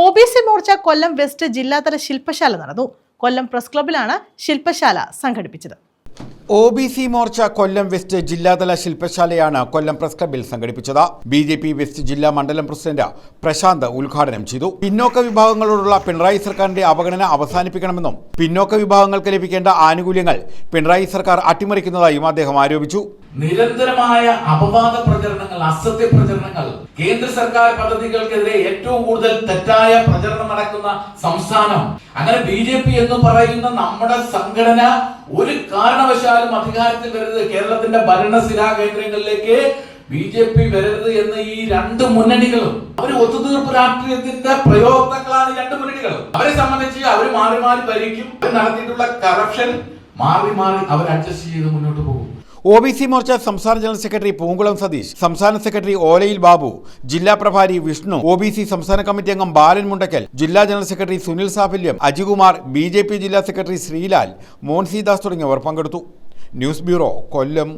O B C Morcha Kollam west ജില്ലാതല ശില്പശാല നടന്നു. കൊല്ലം പ്രസ് ക്ലബിലാണ് ശില്പശാല സംഘടിപ്പിച്ചത്. O B C Morcha Kollam west ജില്ലാതല ശില്പശാലയാണ് കൊല്ലം പ്രസ് ക്ലബിൽ സംഘടിപ്പിച്ചത്. ബി ജെ പി വെസ്റ്റ് ജില്ലാ മണ്ഡലം പ്രസിഡന്റ് പ്രശാന്ത് ഉദ്ഘാടനം ചെയ്തു. പിന്നോക്ക വിഭാഗങ്ങളോടുള്ള പിണറായി സർക്കാരിന്റെ അവഗണന അവസാനിപ്പിക്കണമെന്നും പിന്നോക്ക വിഭാഗങ്ങൾക്ക് ലഭിക്കേണ്ട ആനുകൂല്യങ്ങൾ പിണറായി സർക്കാർ അട്ടിമറിക്കുന്നതായും അദ്ദേഹം ആരോപിച്ചു. നിരന്തരമായ അപവാദ പ്രചരണങ്ങൾ അസത്യ പ്രചരണങ്ങൾ കേന്ദ്ര സർക്കാർ പദ്ധതികൾക്കെതിരെ ഏറ്റവും കൂടുതൽ തെറ്റായ പ്രചരണം നടക്കുന്ന സംസ്ഥാനം. അങ്ങനെ ബി ജെ പി എന്ന് പറയുന്ന നമ്മുടെ സംഘടന ഒരു കാരണവശാലും അധികാരത്തിൽ വരരുത്. കേരളത്തിന്റെ ഭരണസിരാ കേന്ദ്രങ്ങളിലേക്ക് ബി ജെ പി വരരുത് എന്ന് ഈ രണ്ട് മുന്നണികളും അവർ ഒത്തുതീർപ്പ് രാഷ്ട്രീയത്തിന്റെ പ്രയോക്താക്കളാണ് രണ്ട് മുന്നണികളും. അവരെ സംബന്ധിച്ച് അവർ മാറി മാറി ഭരിക്കും. നടത്തിയിട്ടുള്ള കറപ്ഷൻ മാറി മാറി അവർ അഡ്ജസ്റ്റ് ചെയ്ത് മുന്നോട്ട് പോകും. ഒ ബി സി മോർച്ച സംസ്ഥാന ജനറൽ സെക്രട്ടറി പൂങ്കുളം സതീഷ് സംസ്ഥാന സെക്രട്ടറി ഓലയിൽ ബാബു ജില്ലാ പ്രഭാരി വിഷ്ണു ഒ ബി സി സംസ്ഥാന കമ്മിറ്റി അംഗം ബാലൻ മുണ്ടക്കൽ ജില്ലാ general secretary Sunil Saphalyam Ajikumar B J P ജില്ലാ സെക്രട്ടറി ശ്രീലാൽ മോൻസിദാസ് തുടങ്ങിയവർ പങ്കെടുത്തു. News bureau Kollam.